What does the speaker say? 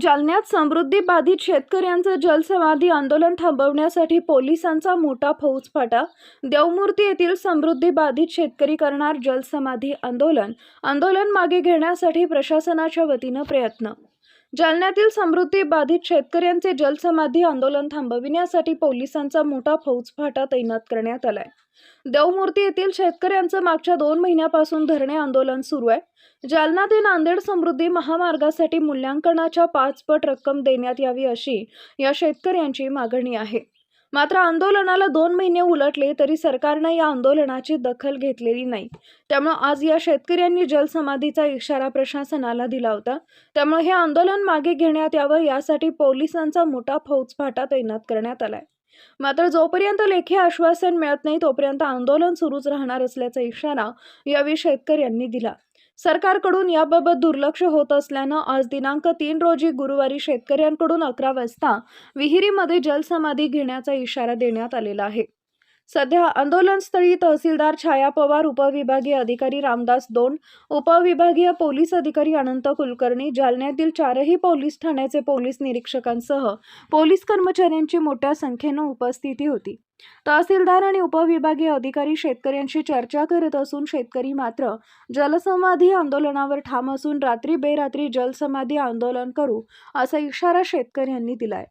जालन्यात समृद्धी बाधित शेतकऱ्यांचं जलसमाधी आंदोलन थांबवण्यासाठी पोलिसांचा मोठा फौजफाटा. देवमूर्ती येथील समृद्धी बाधित शेतकरी करणार जलसमाधी आंदोलन. आंदोलन मागे घेण्यासाठी प्रशासनाच्या वतीनं प्रयत्न जालन्यातील समृद्धी बाधित शेतकऱ्यांचे जलसमाधी आंदोलन थांबविण्यासाठी पोलिसांचा मोठा फौजफाटा तैनात करण्यात आलाय. देवमूर्ती येथील शेतकऱ्यांचं मागच्या दोन महिन्यापासून धरणे आंदोलन सुरू आहे. जालना ते नांदेड समृद्धी महामार्गासाठी मूल्यांकनाच्या पाच पट रक्कम देण्यात यावी अशी या शेतकऱ्यांची मागणी आहे. मात्र आंदोलनाला दोन महिने उलटले तरी सरकारनं या आंदोलनाची दखल घेतलेली नाही. त्यामुळे आज या शेतकऱ्यांनी जलसमाधीचा इशारा प्रशासनाला दिला होता. त्यामुळे हे आंदोलन मागे घेण्यात यावं यासाठी पोलिसांचा मोठा फौजफाटा तैनात करण्यात आलाय. मात्र जोपर्यंत लेखी आश्वासन मिळत नाही तोपर्यंत आंदोलन सुरूच राहणार असल्याचा इशारा यावेळी शेतकऱ्यांनी दिला. सरकारकडून याबाबत दुर्लक्ष होत असल्यानं आज दिनांक तीन रोजी गुरुवारी शेतकऱ्यांकडून अकरा वाजता विहिरीमध्ये जलसमाधी घेण्याचा इशारा देण्यात आलेला आहे. सध्या आंदोलनस्थळी तहसीलदार छाया पवार उपविभागीय अधिकारी रामदास दोन उपविभागीय पोलीस अधिकारी अनंत कुलकर्णी जालन्यातील चारही पोलीस ठाण्याचे पोलीस निरीक्षकांसह पोलीस कर्मचाऱ्यांची मोठ्या संख्येनं उपस्थिती होती. तहसीलदार आणि उपविभागीय अधिकारी शेतकऱ्यांशी चर्चा करत असून शेतकरी मात्र जलसमाधी आंदोलनावर ठाम असून रात्री बेरात्री जलसमाधी आंदोलन करू असा इशारा शेतकऱ्यांनी दिलाय.